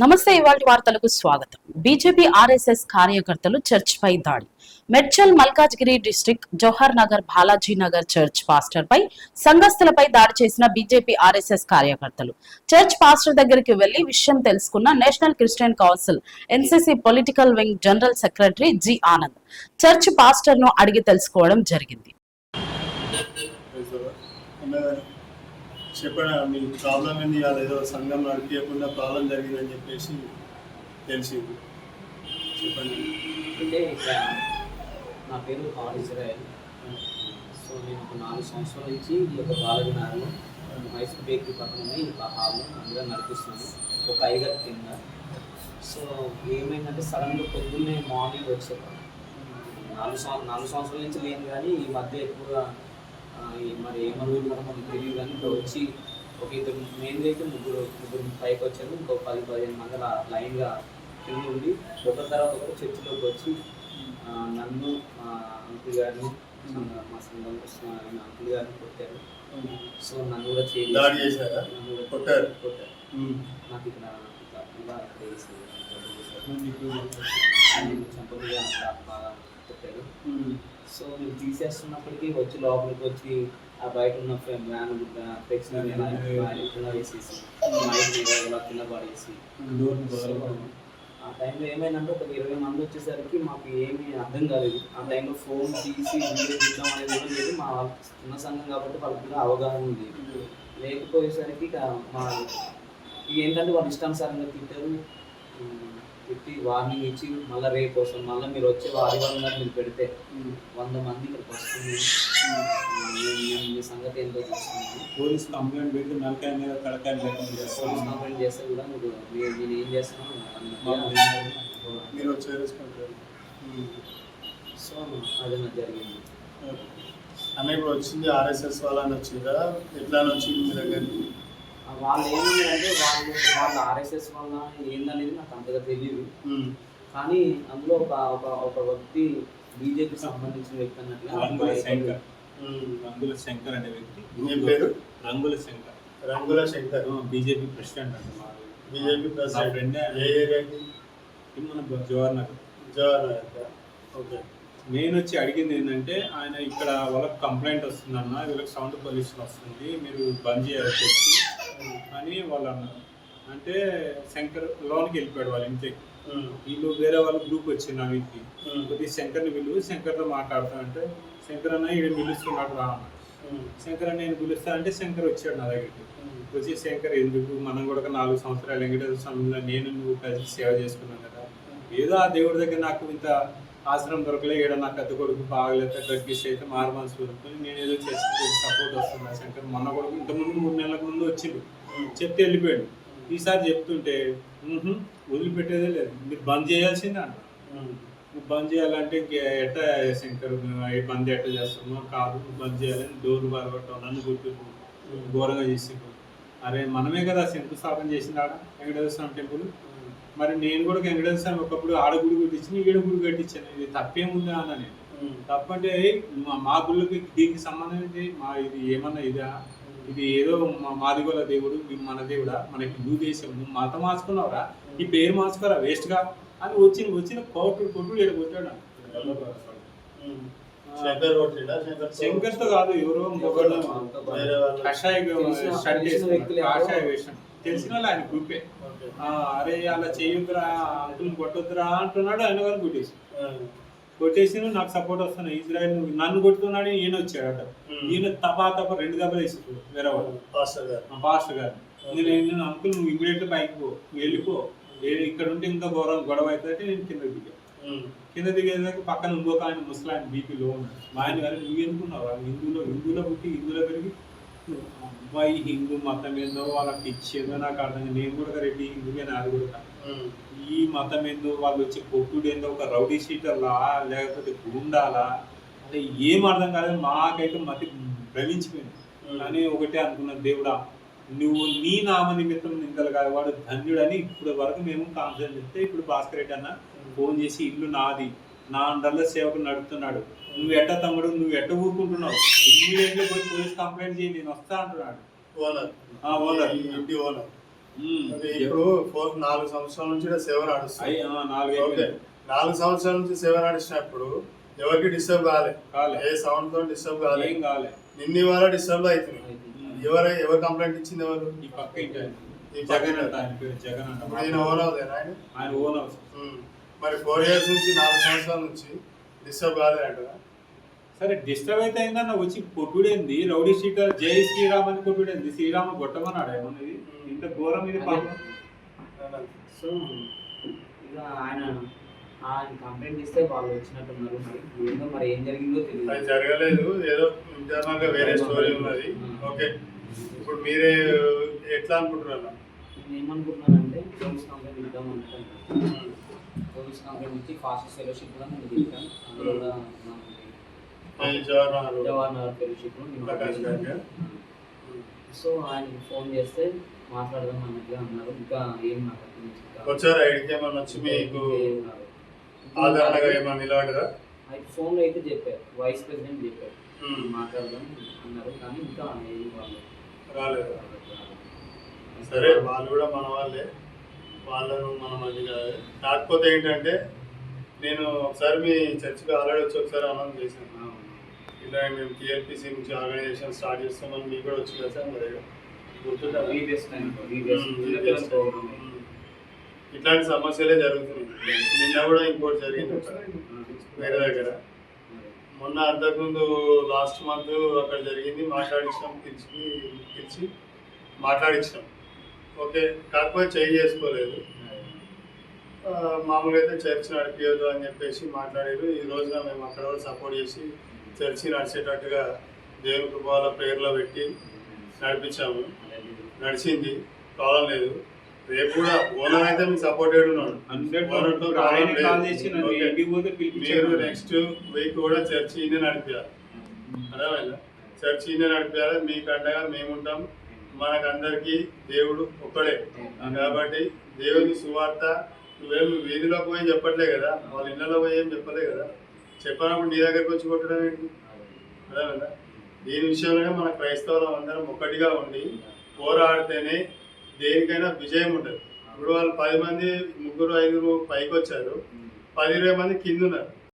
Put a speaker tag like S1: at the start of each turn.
S1: నమస్తే ఇవాళ వార్తలకు స్వాగతం. బీజేపీ ఆర్ఎస్ఎస్ కార్యకర్తలు చర్చ్ పై దాడి. Medchal Malkajgiri district Jawahar Nagar Balaji Nagar church pastor పై సంఘస్థులపై దాడి చేసిన బీజేపీ ఆర్ఎస్ఎస్ కార్యకర్తలు. చర్చ్ పాస్టర్ దగ్గరికి వెళ్ళి విషయం తెలుసుకున్న National Christian Council NCC political wing general secretary G Anand. Church పాస్టర్ను అడిగి తెలుసుకోవడం జరిగింది.
S2: చెప్పడా మీ ప్రాబ్లం ఏంది అది ఏదో సంఘం నడిపించకుండా ప్రాబ్లం జరిగిందని చెప్పేసి తెలిసింది. చెప్పండి.
S3: అంటే ఇక్కడ నా పేరు ఆర్ ఇజ్రాయల్ సో నేను ఒక నాలుగు సంవత్సరాల నుంచి ఈ యొక్క బాలజీ మైసూర్ బేకరీ పక్కన ఉన్న ఈ యొక్క అందులో నడిపిస్తున్నాను ఒక ఐగర్ కింద. సో ఏమైందంటే సడన్గా పొద్దున్నే మార్నింగ్ వచ్చేవాడు నాలుగు సంవ నాలుగు సంవత్సరాల నుంచి లేను కానీ ఈ మధ్య ఎక్కువగా మరి ఏమరుగులు కూడా మనకు తెలియదు కానీ ఇప్పుడు వచ్చి ఒక ఇద్దరు మెయిన్ అయితే ముగ్గురు ముగ్గురు పైకి వచ్చారు ఇంకో పది పదిహేను మంది లైన్గా కింద ఉండి ఒకరి తర్వాత ఒకరు చర్చిలోకి వచ్చి నన్ను మా అంకుల్ గారిని మా సంఘం అంకుల్ గారిని కొట్టారు సో నన్ను కూడా చేయి
S2: దాడి చేశారా?
S3: నన్ను కూడా
S2: కొట్టారు?
S3: కొట్టారు. నాకు ఇక్కడ ఇలా ఇక్కడ కొట్టారు.
S2: మీకు
S3: బాగా
S2: ఉమ్.
S3: సో మేము తీసేస్తున్నప్పటికీ వచ్చి లోపలికి వచ్చి ఆ బయట ఉన్న వ్యాన్ ఫ్లెక్స్ వేసేసి మైక్ ఇలా కింద పడేసి. ఆ టైంలో ఏమైందంటే ఒక ఇరవై మంది వచ్చేసరికి మాకు ఏమీ అర్థం కాలేదు. ఆ టైంలో ఫోన్ తీసి వీడియో అనేది కూడా లేదు. మా చిన్న సంఘం కాబట్టి వాళ్ళకి కూడా అవగాహన ఉంది. లేకపోయేసరికి మా ఏంటంటే వాళ్ళు ఇష్టానుసారంగా తిట్టారు. తిట్టి వార్నింగ్ ఇచ్చి మళ్ళీ రేపు వస్తాం మళ్ళీ మీరు వచ్చే ఆదివారం నాడు మీరు పెడితే. వంద మంది ఇక్కడికి వస్తుంది మీ సంగతి ఏంటో చూస్తున్నాను.
S4: పోలీస్ కంప్లైంట్ పెట్టి నలకాయ మీద లేకుండా
S3: పోలీస్ కంప్లైంట్ చేస్తే కూడా నువ్వు మీరు నేను ఏం చేస్తాను
S2: మీరు చేసుకుంటారు.
S3: సో అది నాకు జరిగింది.
S2: అన్న ఇప్పుడు వచ్చింది ఆర్ఎస్ఎస్ వాళ్ళని వచ్చిందా? ఎట్లా అని వచ్చింది మీ దగ్గరికి?
S3: ఆ వాళ్ళు ఏమంటే వాళ్ళు వాళ్ళ ఆర్ఎస్ఎస్ వల్ల ఏందనేది నాకు అంతగా తెలియదు. కానీ అందులో ఒక ఒక ఒక వ్యక్తి బీజేపీకి సంబంధించిన వ్యక్తి అన్నట్టుగా
S4: రంగుల శంకర్.
S2: ఉమ్.
S4: రంగుల శంకర్ అనే వ్యక్తి.
S2: పేరు?
S4: రంగుల శంకర్.
S2: రంగుల శంకర్.
S4: బీజేపీ ప్రెసిడెంట్ అంట మా
S2: బీజేపీ ప్రెసిడెంట్. ఏ ఏరియాకి
S4: మన జవహర్ నగర్.
S2: జవహర్ నగర్ ఓకే.
S4: నేను వచ్చి అడిగింది ఏంటంటే ఆయన ఇక్కడ వాళ్ళకి కంప్లైంట్ వస్తుందన్న వీళ్ళకి సౌండ్ పొల్యూషన్ వస్తుంది మీరు బంద్ చేయాలి చెప్పి. అని వాళ్ళు అన్నారు అంటే శంకర్ లోనికి వెళ్ళిపోయాడు వాళ్ళ ఇంటికి
S2: ఉమ్.
S4: వీళ్ళు వేరే వాళ్ళ గ్రూప్ వచ్చింది నా వీటికి
S2: ఉమ్.
S4: కొద్దిగా శంకర్ని పిలువు శంకర్తో మాట్లాడతా అంటే శంకర్ అన్న ఈడ పిలుస్తున్నాడు రా. శంకర్ నేను పిలుస్తా అంటే శంకర్ వచ్చాడు నా దగ్గరికి. వచ్చి శంకర్ ఎందుకు మనం కూడా నాలుగు సంవత్సరాలు వెంకటేశ్వర స్వామిలో నేను నువ్వు కలిసి సేవ చేసుకున్నాం కదా ఏదో ఆ దేవుడి దగ్గర నాకు ఇంత ఆశ్రమం దొరకలే ఈడ నాకు పెద్ద కొడుకు బాగలేదు గట్టిస్ అయితే మారు మనసు దొరుకుతుంది నేను ఏదో చేసి సపోర్ట్ వస్తున్నా. శంకర్ మొన్న కొడుకు ఇంతకుముందు మూడు నెలలకు ముందు వచ్చింది చెప్తే వెళ్ళిపోయాడు. ఈసారి చెప్తుంటే వదిలిపెట్టేదే లేదు. మీరు బంద్ చేయాల్సిందే అంట. నువ్వు బంద్ చేయాలంటే ఇంక ఎట్ట శంకర్? ఈ బంద్ ఎట్ట చేస్తాము కాదు. బంద్ చేయాలని డోర్ బాధపడటం నన్ను గుర్తు ఘోరంగా చేసి అరే మనమే కదా శంకుస్థాపన చేసింది ఆడ? వెంకటేశ్వర స్వామి టెంపుల్? మరి నేను కూడా వెంకటేశ్వర స్వామి ఒకప్పుడు ఆడ గుడి కట్టించిన ఈడ గుడి కట్టించాను. ఇది తప్పేముందా అన్న నేను. తప్పంటే మా గుళ్ళకి దీనికి సంబంధం ఏంటి? మా ఇది ఏమన్నా ఇదా? ఇది ఏదో మాదిగోల దేవుడు మన దేవుడా? మన హిందూ దేశం నువ్వు మతం మార్చుకున్నావురా? ఈ పేరు మార్చుకోరా వేస్ట్గా అని వచ్చిన వచ్చిన కోట్లు కొట్టుడు ఈడ కొట్టాడు
S2: ఉమ్. శంకర్ కొట్టిండా? శంకర్
S4: శంకర్తో కాదు ఎవరో కషాయ కాషాయ వేషం తెలిసిన వాళ్ళు ఆయన గ్రూపే. అరే అలా చేయొద్దురా అంకుల్ కొట్టొద్దురా అంటున్నాడు ఆయన గారు కొట్టేసి. కొట్టేసి నాకు సపోర్ట్ వస్తున్నాయి ఇజ్రాయల్ నువ్వు నన్ను కొట్టుకున్నాడు ఈయన వచ్చాడట. ఈయన తపా తప రెండు దెబ్బలు వేసి వేరే వాడు
S2: పాస్టర్ గారు.
S4: మా పాస్టర్ గారు. నేను నేను అంకుల్ నువ్వు ఇమీడియట్ బైక్ పో వెళ్ళిపో. ఇక్కడ ఉంటే ఇంకా గౌరవం గొడవ అవుతుందంటే నేను కింద దిగా. కింద దిగేదాకా పక్కన ఇంకొక ఆయన ముసలాయన బీపీలో ఉన్నాడు. మా ఆయన గారు నువ్వు ఎందుకున్నావు హిందూలో హిందూలో పుట్టి హిందూలో పెరిగి అబ్బాయి హిందూ మతం ఏందో వాళ్ళకి ఇచ్చేదో నాకు అర్థం కాదు. నేను కూడా రెడ్డి హిందూగా నాది కూడా. ఈ మతం ఏందో వాళ్ళు వచ్చి కొట్టుడు ఏందో ఒక రౌడీ షీటర్లా లేకపోతే గుండాలా అంటే ఏం అర్థం కాలేదు. మాకైతే మతి భ్రమించిపోయింది. కానీ ఒకటే అనుకున్న దేవుడా నువ్వు నీ నామ నిమిత్తం నిందలు కాదు. వాడు ధన్యుడని ఇప్పుడు వరకు మేము కాన్ఫిడెన్స్ చెప్తే ఇప్పుడు భాస్కర్ రెడ్డి అన్న ఫోన్ చేసి ఇల్లు నాది నా అండర్లో సేవకు నడుపుతున్నాడు. నువ్వు ఎట్ట తమ్ముడు నువ్వు ఎట్ట ఊరుకుంటున్నావు? ఇమ్మీడియట్గా పోయి పోలీస్ కంప్లైంట్ చేయి నేను వస్తా అంటున్నాడు.
S2: ఓనర్.
S4: ఓనర్.
S2: ఇంటి ఓనర్. ఇప్పుడు ఫోర్ నాలుగు సంవత్సరాల నుంచి సేవ
S4: ఆ, నాలుగు
S2: సంవత్సరాల నుంచి సేవ నడిచినప్పుడు ఎవరికి డిస్టర్బ్ కాలే. ఏ సౌండ్తో డిస్టర్బ్ కాలే.
S4: కాలే.
S2: నిన్న ఇవాళ డిస్టర్బ్ అవుతుంది ఎవరు ఎవరు కంప్లైంట్ ఇచ్చింది ఎవరు?
S4: ఈ పక్క జగన్ జగన్
S2: ఓన్ అవుతాయి ఆయన?
S4: Own
S2: um. మరి ఫోర్ ఇయర్స్ నుంచి నాలుగు సంవత్సరాల నుంచి డిస్టర్బ్ కాలేదంట.
S4: సరే డిస్టర్బ్ అయితే అయిందన్న వచ్చి కొట్టుడేంది? రౌడీ షీటర్ జై శ్రీరామ్ అని కొట్టుడేంది? శ్రీరామ కొట్టమన్నాడు ఏమన్నది ఇంత ఘోరం ఇది పాపం.
S3: సో ఇక ఆయన ఆయన కంప్లైంట్ ఇస్తే వాళ్ళు వచ్చినట్టున్నారు మరి. ఏందో మరి ఏం జరిగిందో
S2: అది
S3: తెలియదు
S2: జరగలేదు. ఏదో ఇంటర్నల్గా వేరే స్టోరీ ఉన్నది. ఓకే. ఇప్పుడు మీరే ఎట్లా అనుకుంటున్నారు?
S3: నేను ఏమనుకుంటున్నానంటే పోలీస్ కంప్లైంట్ ఇద్దాం అనుకుంటున్నాను పోలీస్ కంప్లైంట్ ఇచ్చి ఫాస్ట్ ఫెలోషిప్ కూడా నేను ఇచ్చాను అందులో కూడా
S2: ఈ జవహర్
S3: జవహర్ నగర్ ఫెలోషిప్ సో ఆయనకి ఫోన్ చేస్తే మాట్లాడదాం అన్నట్టుగా అన్నారు. ఇంకా ఏం నాకు
S2: వచ్చారా? ఇడికి ఏమన్నా వచ్చి మీకు. ఆదరణగా ఏమన్నా నిలబడరా
S3: అయితే ఫోన్లో అయితే చెప్పారు. వైస్ ప్రెసిడెంట్ చెప్పారు. మాట్లాడదాం అన్నారు. కానీ ఇంకా ఏం వాళ్ళు
S2: రాలేదు. సరే వాళ్ళు కూడా మన వాళ్ళే. వాళ్ళను మనం అది కాదు. కాకపోతే ఏంటంటే నేను ఒకసారి మీ చర్చికి ఆల్రెడీ వచ్చి ఒకసారి అనౌన్స్ చేశాను. ఇలా మేము టీఎల్పీసీ నుంచి ఆర్గనైజేషన్ స్టార్ట్ చేస్తామని మీకు కూడా వచ్చి కదా సార్ మరి. ఇట్లాంటి సమస్యలే జరుగుతున్నాయి. నిన్న కూడా ఇంకోటి జరిగింది. వేరే దగ్గర. మొన్న అంతకుముందు లాస్ట్ మంత్ అక్కడ జరిగింది. మాట్లాడించినాం పిలిచి పిలిచి మాట్లాడించినాం. ఓకే కాకపోతే చేంజ్ చేసుకోలేదు. మామూలుగా అయితే చర్చ్ నడిపించదు అని చెప్పేసి మాట్లాడారు. ఈ రోజున మేము అక్కడ కూడా సపోర్ట్ చేసి చర్చి నడిచేటట్టుగా దేవుని కృపాల ప్రేయర్లో పెట్టి నడిపించాము. నడిచింది. ప్రాబ్లం లేదు. రేపు కూడా ఓనర్ అయితే మీకు సపోర్టెడ్ ఉన్నాడు మీరు నెక్స్ట్ వీక్ కూడా చర్చి నడిపించాలి అర్థమైందా? చర్చి నడిపించాలి మీకు అండగా మేము ఉంటాం. మనకందరికీ దేవుడు ఒక్కడే. కాబట్టి దేవుని సువార్త నువ్వేమి వీధిలో పోయి చెప్పట్లే కదా? వాళ్ళ ఇళ్ళలో పోయి ఏం చెప్పలే కదా? చెప్పినప్పుడు నీ దగ్గరకు వచ్చి కొట్టడం ఏంటి? కదా? దీని విషయంలోనే మన క్రైస్తవులం అందరం ఒక్కటిగా ఉండి పోరాడితేనే దేనికైనా విజయం ఉంటుంది ఇప్పుడు వాళ్ళు పది మంది ముగ్గురు ఐదుగురు పైకి వచ్చారు పది ఇరవై మంది కింద ఉన్నారు